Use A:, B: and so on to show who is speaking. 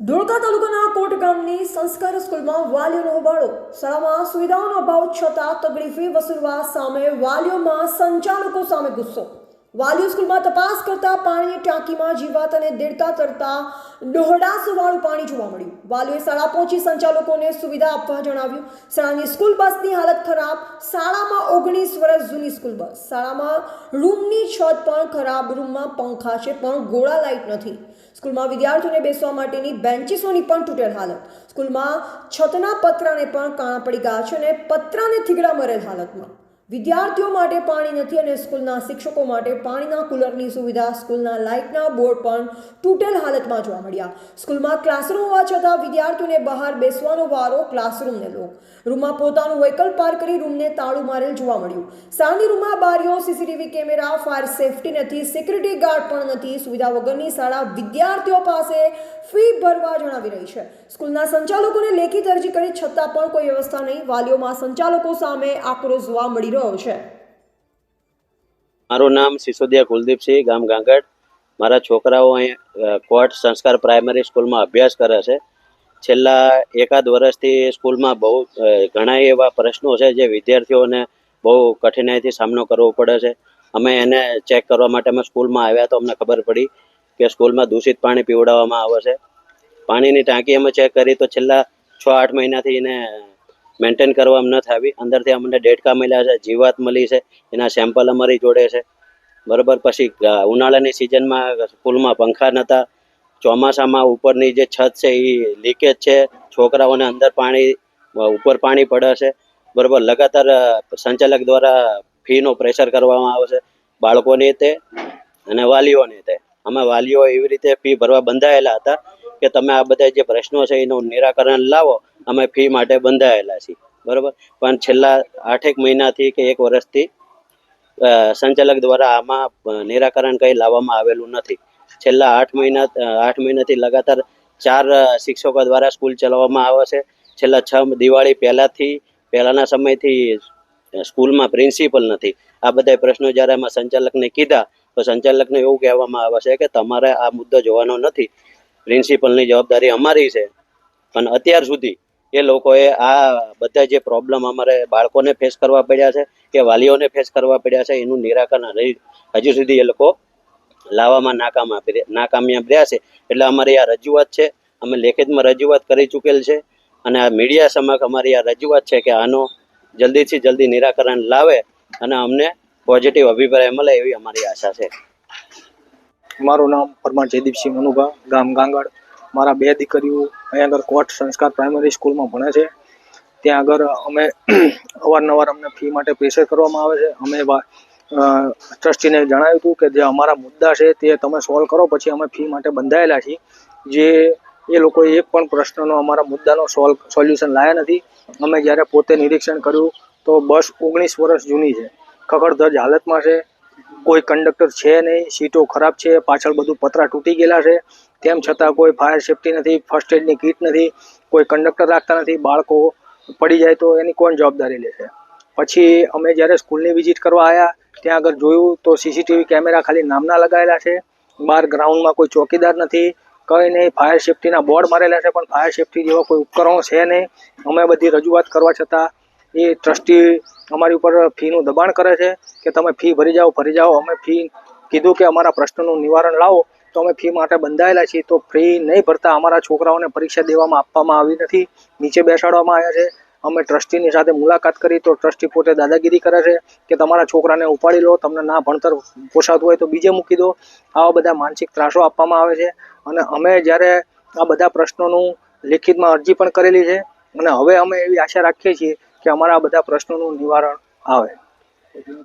A: ધોળકા તાલુકાના કોટ ગામની સંસ્કાર સ્કૂલમાં વાલીઓનો હોબાળો. શાળામાં સુવિધાઓનો અભાવ છતાં તકલીફી વસૂલવા સામે વાલીઓમાં સંચાલકો સામે ગુસ્સો. વાલીઓ સ્કૂલમાં તપાસ કરતા પાણીની ટાંકીમાં જીવાત અને દેડકા તરતા ડોહડાસવાળું પાણી જોવા મળ્યું. વાલીઓએ શાળા પહોંચી સંચાલકોને સુવિધા આપવા જણાવ્યું. શાળાની સ્કૂલ બસની હાલત ખરાબ. શાળામાં ઓગણીસ વર્ષ જૂની સ્કૂલ બસ. શાળામાં રૂમની છત પણ ખરાબ. રૂમમાં પંખા છે, પણ ગોળા લાઇટ નથી. સ્કૂલમાં વિદ્યાર્થીઓને બેસવા માટેની બેન્ચીસોની પણ તૂટેલ હાલત. સ્કૂલમાં છતના પતરાને પણ કાણા પડી ગયા છે અને પતરાને થીગડા મરેલ હાલતમાં. વિદ્યાર્થીઓ માટે પાણી નથી અને સ્કૂલના શિક્ષકો માટે પાણીના કુલરની સુવિધા સ્કૂલના લાઇટના બોર્ડ પણ તૂટેલ હાલતમાં જોવા મળ્યા. સ્કૂલમાં ક્લાસરૂમ હોવા છતાં વિદ્યાર્થીઓને બહાર બેસવાનો વારો ક્લાસરૂમને લો રૂમમાં પોતાનું વ્હીકલ પાર્ક કરી રૂમને તાળું મારેલ જોવા મળ્યું. શાળાની રૂમમાં બારીઓ, સીસીટીવી કેમેરા, ફાયર સેફટી નથી, સિક્યુરિટી ગાર્ડ પણ નથી. સુવિધા વગરની શાળા વિદ્યાર્થીઓ પાસે ફી ભરવા જણાવી રહી છે. સ્કૂલના સંચાલકોને લેખિત અરજી કરી છતાં પણ કોઈ વ્યવસ્થા નહીં. વાલીઓમાં સંચાલકો સામે આક્રોશ જોવા મળી રહ્યો છે.
B: મારું નામ સિસોદિયા કુલદીપસિંહ ગામ ગાંગડ. મારા છોકરાઓ અહીં કોટ સંસ્કાર પ્રાઇમરી સ્કૂલમાં અભ્યાસ કરે છે. છેલ્લા એકાદ વર્ષથી સ્કૂલમાં બહુ ઘણા એવા પ્રશ્નો છે જે વિદ્યાર્થીઓને બહુ કઠિનાઈથી સામનો કરવો પડે છે. અમે એને ચેક કરવા માટે અમે સ્કૂલમાં આવ્યા તો અમને ખબર પડી કે સ્કૂલમાં દૂષિત પાણી પીવડાવવામાં આવે છે. પાણીની ટાંકી અમે ચેક કરી તો છેલ્લા છ આઠ મહિનાથી એને મેન્ટેન કરવામાં નથી આવી. અંદરથી અમને ડેટકા મળ્યા છે, જીવાત મળી છે, એના સેમ્પલ અમારી જોડે છે. બરોબર, પછી ઉનાળાની સિઝનમાં સ્કૂલમાં પંખા નહોતા ચોમાસામાં ઉપરની જે છત છે એ લીકેજ છે, છોકરાઓને અંદર પાણી ઉપર પાણી પડે છે. બરોબર, લગાતાર સંચાલક દ્વારા ફીનો પ્રેશર કરવામાં આવે છે, બાળકોની તે અને વાલીઓની તે. અમે વાલીઓ એવી રીતે ફી ભરવા બંધાયેલા હતા કે તમે આ બધા જે પ્રશ્નો છે એનું નિરાકરણ લાવો, અમે ફી માટે બંધાયેલા છીએ. બરોબર? પણ છેલ્લા આઠેક મહિનાથી કે એક વર્ષથી સંચાલક દ્વારા આમાં નિરાકરણ કંઈ લાવવામાં આવેલું નથી. છેલ્લા આઠ મહિના, આઠ મહિનાથી લગાતાર ચાર શિક્ષકો દ્વારા સ્કૂલ ચલાવવામાં આવે છે. છેલ્લા છ દિવાળી પહેલાંથી, પહેલાના સમયથી સ્કૂલમાં પ્રિન્સિપલ નથી. આ બધા પ્રશ્નો જ્યારે અમે સંચાલકને કીધા, તો સંચાલકને એવું કહેવામાં આવે છે કે તમારે આ મુદ્દો જોવાનો નથી. પ્રિન્સિપલની જવાબદારી અમારી છે. પણ અત્યાર સુધી એ લોકોએ આ બધા જે પ્રોબ્લેમ અમારે બાળકોને ફેસ કરવા પડ્યા છે કે વાલીઓને ફેસ કરવા પડ્યા છે, એનું નિરાકરણ હજુ સુધી એ લોકો લાવવામાં નાકામ નાકામયાબ રહ્યા છે. એટલે અમારી આ રજૂઆત છે. અમે લેખિતમાં રજૂઆત કરી ચૂકેલ છે. અને આ મીડિયા સમક્ષ અમારી આ રજૂઆત છે કે આનો જલ્દીથી જલ્દી નિરાકરણ લાવે અને અમને પોઝિટિવ અભિપ્રાય મળે એવી અમારી આશા છે.
C: મારું નામ પરમાર જયદીપસિંહ મનુભા ગામ ગાંગડ. મારા બે દીકરીઓ અહીંયા આગળ કોટ સંસ્કાર પ્રાઇમરી સ્કૂલમાં ભણે છે. ત્યાં આગળ અમે અવારનવાર અમને ફી માટે પ્રેશર કરવામાં આવે છે. અમે ટ્રસ્ટીને જણાવ્યું હતું કે જે અમારા મુદ્દા છે તે તમે સોલ્વ કરો, પછી અમે ફી માટે બંધાયેલા છીએ. જે એ લોકોએ એક પણ પ્રશ્નનો અમારા મુદ્દાનો સોલ્વ સોલ્યુશન લાયા નથી. અમે જ્યારે પોતે નિરીક્ષણ કર્યું તો બસ ઓગણીસ વર્ષ જૂની છે. ખખડધજ હાલતમાં છે. કોઈ કંડક્ટર છે નહીં, સીટો ખરાબ છે, પાછળ બધું પતરા તૂટી ગયેલા છે. તેમ છતાં કોઈ ફાયર સેફટી નથી ફર્સ્ટ એડની કીટ નથી, કોઈ કંડક્ટર રાખતા નથી, બાળકો પડી જાય તો એની કોણ જવાબદારી લેશે? પછી અમે જ્યારે સ્કૂલની વિઝિટ કરવા આવ્યા ત્યાં આગળ જોયું તો સીસીટીવી કેમેરા ખાલી નામના લગાવેલા છે. બહાર ગ્રાઉન્ડમાં કોઈ ચોકીદાર નથી, કંઈ નહીં ફાયર સેફટીના બોર્ડ મારેલા છે, પણ ફાયર સેફટી જેવા કોઈ ઉપકરણો છે નહીં. અમે બધી રજૂઆત કરવા છતાં એ ટ્રસ્ટી અમારી ઉપર ફીનું દબાણ કરે છે કે તમે ફી ભરી જાઓ ભરી જાઓ. અમે ફી કીધું કે અમારા પ્રશ્નનું નિવારણ લાવો. તો અમે ફી માટે બંધાયેલા છીએ. તો ફી નહીં ભરતા અમારા છોકરાઓને પરીક્ષા દેવામાં આપવામાં આવી નથી. નીચે બેસાડવામાં આવ્યા છે. અમે ટ્રસ્ટીની સાથે મુલાકાત કરી તો ટ્રસ્ટી પોતે દાદાગીરી કરે છે કે તમારા છોકરાને ઉપાડી લો, તમને ના ભણતર પોસાતું હોય તો બીજે મૂકી દો. આવા બધા માનસિક ત્રાસો આપવામાં આવે છે. અને અમે જ્યારે આ બધા પ્રશ્નોનું લેખિતમાં અરજી પણ કરેલી છે. અને હવે અમે એવી આશા રાખીએ છીએ કે અમારા બધા પ્રશ્નોનું નિવારણ આવે.